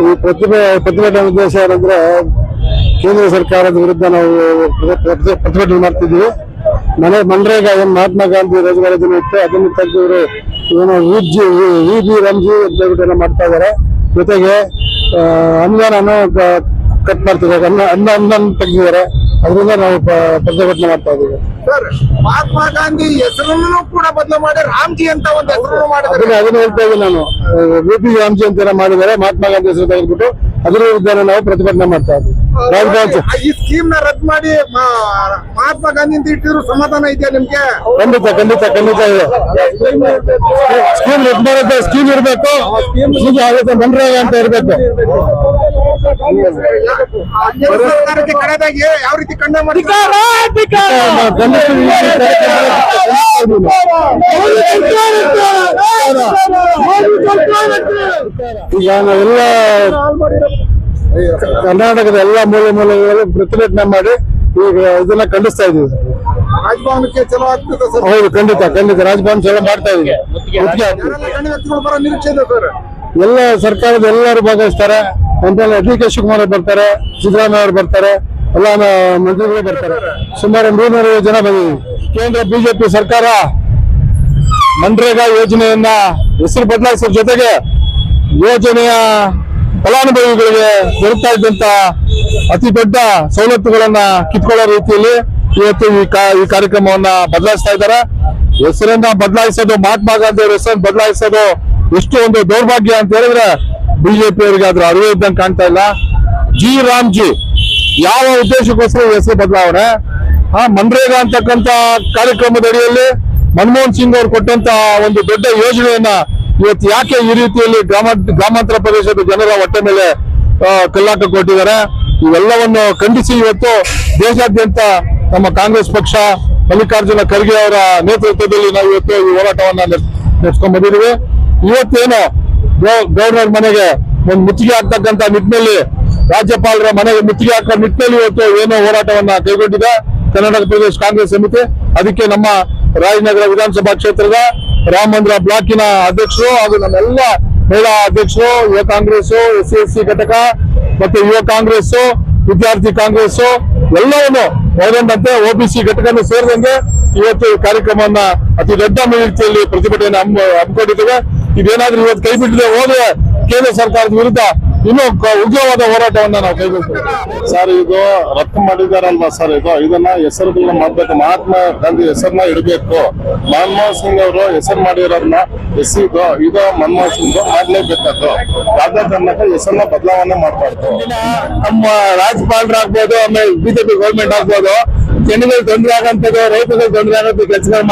ಈ ಪ್ರತಿಭೆ ಪ್ರತಿಭಟನೆ ಉದ್ದೇಶ ಏನಂದ್ರೆ ಕೇಂದ್ರ ಸರ್ಕಾರದ ವಿರುದ್ಧ ನಾವು ಪ್ರತಿ- ಪ್ರತಿ- ಪ್ರತಿಭಟನೆ ಮಾಡ್ತಿದ್ದೀವಿ. ಮನೆ ಮನ್ರೇಗಾ ಏನ್ ಮಹಾತ್ಮ ಗಾಂಧಿ ರೋಜಗಾರ ಯೋಜನೆ ಇತ್ತು. ಅದನ್ನ ತೆಗೆದವರು ಏನೋ ವಿಜಿ ವಿ ಬಿ ರಂಜಿ ಅಂತ ಹೇಳ್ಬಿಟ್ಟು ಮಾಡ್ತಾ ಇದಾರೆ ಜೊತೆಗೆ ಅನುದಾನ ಅನುದಾನನ ಕ- ಕಟ್ ಮಾಡ್ತಿದ್ದಾರೆ. ಅನ್ನ ಅನ್ನ ಅನ್ನ ತೆಗೆದಿದ್ದಾರೆ. ಅದರಿಂದ ನಾವು ಪ್ರತಿಭಟನೆ ಮಾಡ್ತಾ ಇದ್ದೀವಿ. ಸರ್ ಮಹಾತ್ಮ ಗಾಂಧಿ ಹೆಸರನ್ನು ಕೂಡ ಬದಲು ಮಾಡಿ ರಾಮ್ಜಿ ಅಂತ ಒಂದು ಹೆಸರನ್ನು ಮಾಡಿದ್ದಾರೆ. ಅದನ್ನ ಹೇಳ್ತಾ ಇದ್ದೀನಿ ನಾನು. ವಿ ಪಿ ರಾಮ್ಜಿ ಅಂತ ಮಾಡಿದ್ದಾರೆ. ಮಹಾತ್ಮ ಗಾಂಧಿ ಹೆಸರು ತೆಗೆದ್ಬಿಟ್ಟು ಅದರ ವಿರುದ್ಧ ನಾವು ಪ್ರತಿಭಟನೆ ಮಾಡ್ತಾ ಇದ್ದೀವಿ. ಈ ಸ್ಕೀಮ್ನ ರದ್ದು ಮಾಡಿ ಮಹಾತ್ಮ ಗಾಂಧಿ ಅಂತ ಇಟ್ಟಿದ್ರು ಸಮಾಧಾನ ಇದೆಯಾ ನಿಮ್ಗೆ? ಖಂಡಿತ ಖಂಡಿತ ಖಂಡಿತ ಇದೆ. ಸ್ಕೀಮ್ ರದ್ದು ಮಾಡುತ್ತೆ ಸ್ಕೀಮ್ ಇರಬೇಕು. ಆಗುತ್ತೆ ಮನ್ರೇಗಾ ಅಂತ ಇರಬೇಕು. ಸರ್ಕಾರಕ್ಕೆ ಕಡೆದಾಗಿ ಯಾವ ರೀತಿ ಕಂಡ ಮಾಡಿದ್ದಾರೆ ಈಗ ನಾವೆಲ್ಲ ಕರ್ನಾಟಕದ ಎಲ್ಲಾ ಮೂಲೆ ಮೂಲೆಗಳಲ್ಲಿ ಪ್ರತಿಭಟನೆ ಮಾಡಿ ಈಗ ಇದನ್ನ ಖಂಡಿಸ್ತಾ ಇದೀವಿ ರಾಜಭವನಕ್ಕೆ ಚಲೋ ಆಗ್ತದೆ ಸರ್. ಹೌದು ಖಂಡಿತ ಖಂಡಿತ. ರಾಜಭವನ ಚಲೋ ಮಾಡ್ತಾ ಇದೀವಿ ಎಲ್ಲ ಸರ್ಕಾರದ ಎಲ್ಲರೂ ಭಾಗವಹಿಸ್ತಾರೆ. ಅಂತಲ್ಲ ಡಿ ಕೆ ಶಿವಕುಮಾರ್ ಅವ್ರು ಬರ್ತಾರೆ ಸಿದ್ದರಾಮಯ್ಯ ಅವರು ಬರ್ತಾರೆ ಎಲ್ಲ ಮಂತ್ರಿಗಳು ಬರ್ತಾರೆ. ಸುಮಾರು ನೂರು ಜನ ಬಂದಿದ್ದೀವಿ. ಕೇಂದ್ರ ಬಿಜೆಪಿ ಸರ್ಕಾರ ಮನ್ರೇಗಾ ಯೋಜನೆಯನ್ನ ಹೆಸರು ಬದಲಾಯಿಸೋದ್ರ ಜೊತೆಗೆ ಯೋಜನೆಯ ಫಲಾನುಭವಿಗಳಿಗೆ ದೊರಕ್ತಾ ಇದ್ದಂತ ಅತಿ ದೊಡ್ಡ ಸವಲತ್ತುಗಳನ್ನ ಕಿತ್ಕೊಳ್ಳೋ ರೀತಿಯಲ್ಲಿ ಇವತ್ತು ಈ ಕಾರ್ಯಕ್ರಮವನ್ನ ಬದಲಾಯಿಸ್ತಾ ಇದ್ದಾರೆ. ಹೆಸರನ್ನ ಬದಲಾಯಿಸೋದು ಮಹಾತ್ಮ ಗಾಂಧಿ ಅವರ ಹೆಸರನ್ನು ಬದಲಾಯಿಸೋದು ಎಷ್ಟು ಒಂದು ದೌರ್ಭಾಗ್ಯ ಅಂತ ಹೇಳಿದ್ರೆ ಬಿಜೆಪಿ ಅವರಿಗೆ ಅದ್ರ ಅರಿವು ಇದ್ದಂಗೆ ಕಾಣ್ತಾ ಇಲ್ಲ. ಜಿ ರಾಮ್ಜಿ, ಯಾವ ಉದ್ದೇಶಕ್ಕೋಸ್ಕರ ಹೆಸರು ಬದಲಾವಣೆ? ಆ, ಮನ್ರೇಗಾ ಅಂತಕ್ಕಂತ ಕಾರ್ಯಕ್ರಮದ ಅಡಿಯಲ್ಲಿ ಮನಮೋಹನ್ ಸಿಂಗ್ ಅವರು ಕೊಟ್ಟಂತ ಒಂದು ದೊಡ್ಡ ಯೋಜನೆಯನ್ನ ಇವತ್ತು ಯಾಕೆ ಈ ರೀತಿಯಲ್ಲಿ ಗ್ರಾಮ ಗ್ರಾಮಾಂತರ ಪ್ರದೇಶದ ಜನರ ಹೊಟ್ಟೆ ಮೇಲೆ ಕಲ್ಲಾಟ ಕೊಟ್ಟಿದ್ದಾರೆ? ಇವೆಲ್ಲವನ್ನು ಖಂಡಿಸಿ ಇವತ್ತು ದೇಶಾದ್ಯಂತ ನಮ್ಮ ಕಾಂಗ್ರೆಸ್ ಪಕ್ಷ, ಮಲ್ಲಿಕಾರ್ಜುನ ಖರ್ಗೆ ಅವರ ನೇತೃತ್ವದಲ್ಲಿ ನಾವು ಇವತ್ತು ಈ ಹೋರಾಟವನ್ನ ನಡೆಸ್ಕೊಂಡ್ ಬಂದಿದ್ದೀವಿ. ಇವತ್ತೇನು ಗವ- ಗವರ್ನರ್ ಮನೆಗೆ ಒಂದು ಮುತ್ತಿಗೆ ಹಾಕ್ತಕ್ಕಂತ ನಿಟ್ಟಿನಲ್ಲಿ ರಾಜ್ಯಪಾಲರ ಮನೆಗೆ ಮುತ್ತಿಗೆ ಹಾಕೋ ನಿಟ್ಟಿನಲ್ಲಿ ಇವತ್ತು ಏನೋ ಹೋರಾಟವನ್ನ ಕೈಗೊಂಡಿದೆ ಕರ್ನಾಟಕ ಪ್ರದೇಶ ಕಾಂಗ್ರೆಸ್ ಸಮಿತಿ. ಅದಕ್ಕೆ ನಮ್ಮ ರಾಜನಗರ ವಿಧಾನಸಭಾ ಕ್ಷೇತ್ರದ ರಾಮ ಮಂದಿರ ಬ್ಲಾಕಿನ ಅಧ್ಯಕ್ಷರು ಹಾಗೂ ನಮ್ಮೆಲ್ಲ ಮಹಿಳಾ ಅಧ್ಯಕ್ಷರು, ಯುವ ಕಾಂಗ್ರೆಸ್ ಎಸ್ ಎಸ್ ಸಿ ಘಟಕ ಮತ್ತೆ ಯುವ ಕಾಂಗ್ರೆಸ್ ವಿದ್ಯಾರ್ಥಿ ಕಾಂಗ್ರೆಸ್ ಎಲ್ಲವನ್ನು ಒಳಗೊಂಡಂತೆ ಒಬಿಸಿ ಘಟಕವನ್ನು ಸೇರಿದಂತೆ ಇವತ್ತು ಕಾರ್ಯಕ್ರಮವನ್ನ ಅತಿ ದೊಡ್ಡ ರೀತಿಯಲ್ಲಿ ಪ್ರತಿಭಟನೆ ಹಮ್ಮಿ- ಹಮ್ಮಿಕೊಂಡಿದ್ದೇವೆ. ಇದೇನಾದ್ರೂ ಇವತ್ತು ಕೈ ಬಿಟ್ಟಿದೆ ಹೋದ್ರೆ ಕೇಂದ್ರ ಸರ್ಕಾರದ ವಿರುದ್ಧ ಇನ್ನೂ ಉಗ್ರವಾದ ಹೋರಾಟವನ್ನ ನಾವು ಕೈಗೊಳ್ತೇವೆ. ಸರ್ ಇದು ರದ್ದು ಮಾಡಿದಾರಲ್ವಾ ಸರ್ ಇದು? ಇದನ್ನ ಹೆಸರುಗಳನ್ನ ಮಾಡ್ಬೇಕು. ಮಹಾತ್ಮ ಗಾಂಧಿ ಹೆಸರನ್ನ ಇಡಬೇಕು. ಮನಮೋಹನ್ ಸಿಂಗ್ ಅವರು ಹೆಸರು ಮಾಡಿರೋದನ್ನ ಎಸ್ಸಿದ್ದು ಇದು ಇದು ಮನಮೋಹನ್ ಸಿಂಗ್ ಮಾಡ್ಲೇಬೇಕಾದ್ರು ರಾಜ್ಯ ಕರ್ನಾಟಕ ಹೆಸರನ್ನ ಬದಲಾವಣೆ ಮಾಡಬಾರ್ದು. ನಮ್ಮ ರಾಜ್ಯಪಾಲರಾಗ್ಬೋದು ಆಮೇಲೆ ಬಿಜೆಪಿ ಗೌರ್ಮೆಂಟ್ ಆಗ್ಬೋದು ಜನಗಳಿಗೆ ತೊಂದರೆ ಆಗಂತದ್ದು ರೈತರಿಗೆ ತೊಂದರೆ ಆಗಂತ ಕೆಲಸಗಳು